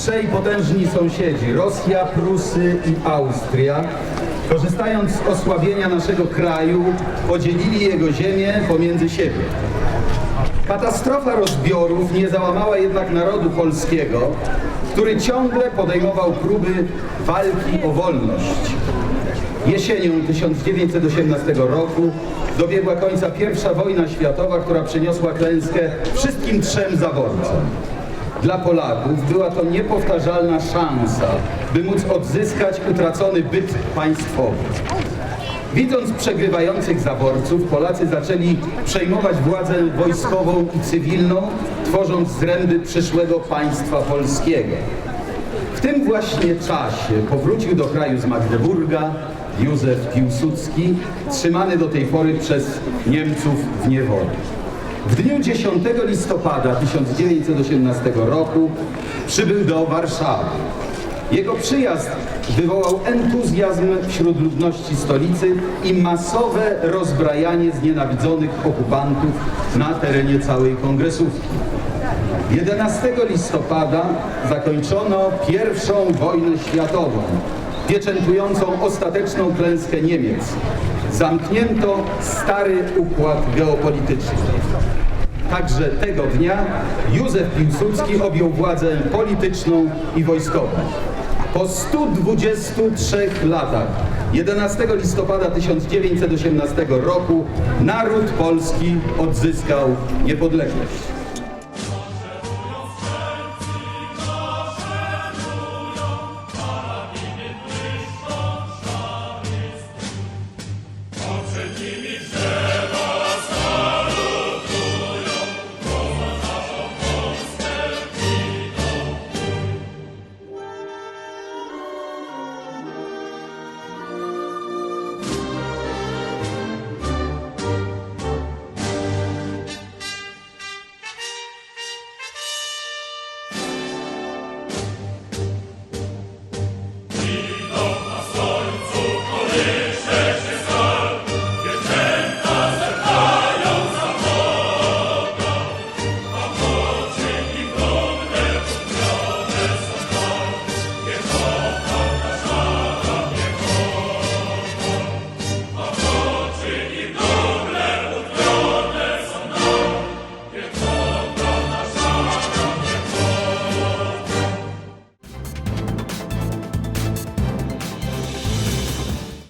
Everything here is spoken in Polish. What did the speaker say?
Trzej potężni sąsiedzi, Rosja, Prusy i Austria, korzystając z osłabienia naszego kraju, podzielili jego ziemię pomiędzy siebie. Katastrofa rozbiorów nie załamała jednak narodu polskiego, który ciągle podejmował próby walki o wolność. Jesienią 1918 roku dobiegła końca I wojna światowa, która przyniosła klęskę wszystkim trzem zaborcom. Dla Polaków była to niepowtarzalna szansa, by móc odzyskać utracony byt państwowy. Widząc przegrywających zaborców, Polacy zaczęli przejmować władzę wojskową i cywilną, tworząc zręby przyszłego państwa polskiego. W tym właśnie czasie powrócił do kraju z Magdeburga Józef Piłsudski, trzymany do tej pory przez Niemców w niewoli. W dniu 10 listopada 1918 roku przybył do Warszawy. Jego przyjazd wywołał entuzjazm wśród ludności stolicy i masowe rozbrajanie znienawidzonych okupantów na terenie całej kongresówki. 11 listopada zakończono pierwszą wojnę światową, pieczętującą ostateczną klęskę Niemiec. Zamknięto stary układ geopolityczny. Także tego dnia Józef Piłsudski objął władzę polityczną i wojskową. Po 123 latach 11 listopada 1918 roku naród polski odzyskał niepodległość. Holy.